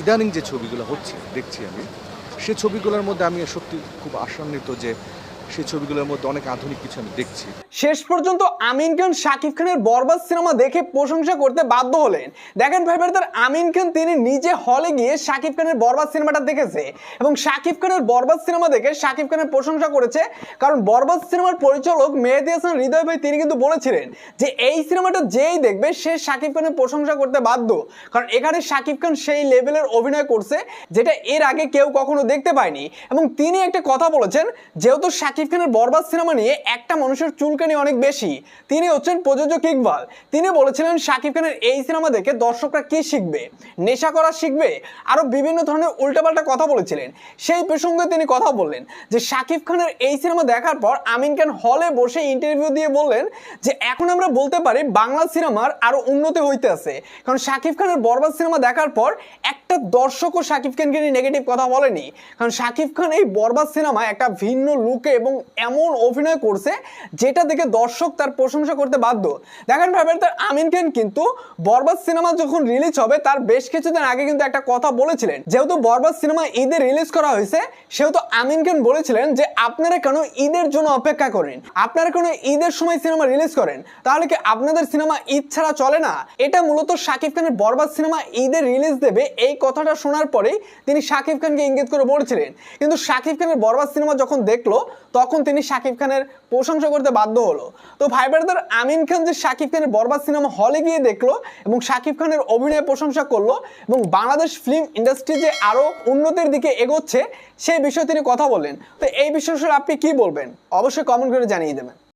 ইদানিং যে ছবিগুলো হচ্ছে দেখছি আমি সে ছবিগুলোর মধ্যে আমি সত্যি খুব আশান্বিত যে সেই ছবিগুলোর মধ্যে অনেক আধুনিক কিছু আমি দেখছি। শেষ পর্যন্ত আমিন খান, শাকিব খানের বরবাদ সিনেমা দেখে প্রশংসা করতে বাধ্য হলেন। দেখেন ভাই ব্রাদার আমিন খান তিনি নিজে হলে গিয়ে শাকিব খানের বরবাদ সিনেমাটা দেখেছে এবং শাকিব খানের বরবাদ সিনেমা দেখে শাকিব খানের প্রশংসা করেছে। কারণ বরবাদ সিনেমার পরিচালক মেহেদি হাসান, হৃদয় ভাই তিনি কিন্তু বলেছিলেন যে এই সিনেমাটা যেই দেখবে, সে শাকিব খানের প্রশংসা করতে বাধ্য। কারণ এখানে শাকিব খান সেই লেভেলের অভিনয় করছে, যেটা এর আগে কেউ কখনো দেখতে পায়নি। এবং তিনি একটা কথা বলেছেন, যেহেতু শাকিব খানের বরবাদ সিনেমা নিয়ে একটা মানুষের চুলকানি অনেক বেশি। তিনি হচ্ছেন প্রযোজক ইকবাল। তিনি বলেছিলেন, শাকিব খানের এই সিনেমা দেখে দর্শকরা কি শিখবে? নেশা করা শিখবে? আরও বিভিন্ন ধরনের উল্টাপাল্টা কথা বলেছিলেন। সেই প্রসঙ্গে তিনি কথা বললেন যে, শাকিব খানের এই সিনেমা দেখার পর আমিন খান হলে বসে ইন্টারভিউ দিয়ে বললেন যে, এখন আমরা বলতে পারি বাংলা সিনেমার আরও উন্নতি হইতে আছে। কারণ শাকিব খানের বরবাদ সিনেমা দেখার পর একটা দর্শকও শাকিব খানকে নিয়ে নেগেটিভ কথা বলেনি। কারণ শাকিব খান এই বরবাদ সিনেমায় একটা ভিন্ন লুকে এবং এমন অভিনয় করছে যেটা দেখে দর্শক তার প্রশংসা করতে বাধ্য। দেখেন ভাই তার আমিন খান কিন্তু বরবাদ সিনেমা যখন রিলিজ হবে, তার বেশ কিছুদিন আগে কিন্তু একটা কথা বলেছিলেন। যেহেতু বরবাদ সিনেমা ঈদে রিলিজ করা হয়েছে, সেহেতু আমিন খান বলেছিলেন যে, আপনারা কেন ঈদের জন্য অপেক্ষা করেন? আপনারা কেন ঈদের সময় সিনেমা রিলিজ করেন? তাহলে কি আপনাদের সিনেমা ঈদ ছাড়া চলে না? এটা মূলত শাকিব খানের বরবাদ সিনেমা ঈদের রিলিজ দেবে, এই কথাটা শোনার পরেই তিনি শাকিব খানকে ইঙ্গিত করে বলেছিলেন। কিন্তু শাকিব খানের বরবাদ সিনেমা যখন দেখল তখন তিনি শাকিব খানের প্রশংসা করতে বাধ্য হলো। তো ভাই ব্রাদার, আমিন খান যে শাকিব খানের বরবাদ সিনেমা হলে গিয়ে দেখল এবং শাকিব খানের অভিনয় প্রশংসা করল এবং বাংলাদেশ ফিল্ম ইন্ডাস্ট্রি যে আরও উন্নতির দিকে এগোচ্ছে, সেই বিষয়ে তিনি কথা বললেন। তো এই বিষয়ে আপনি কি বলবেন? অবশ্যই কমেন্ট করে জানিয়ে দেবেন।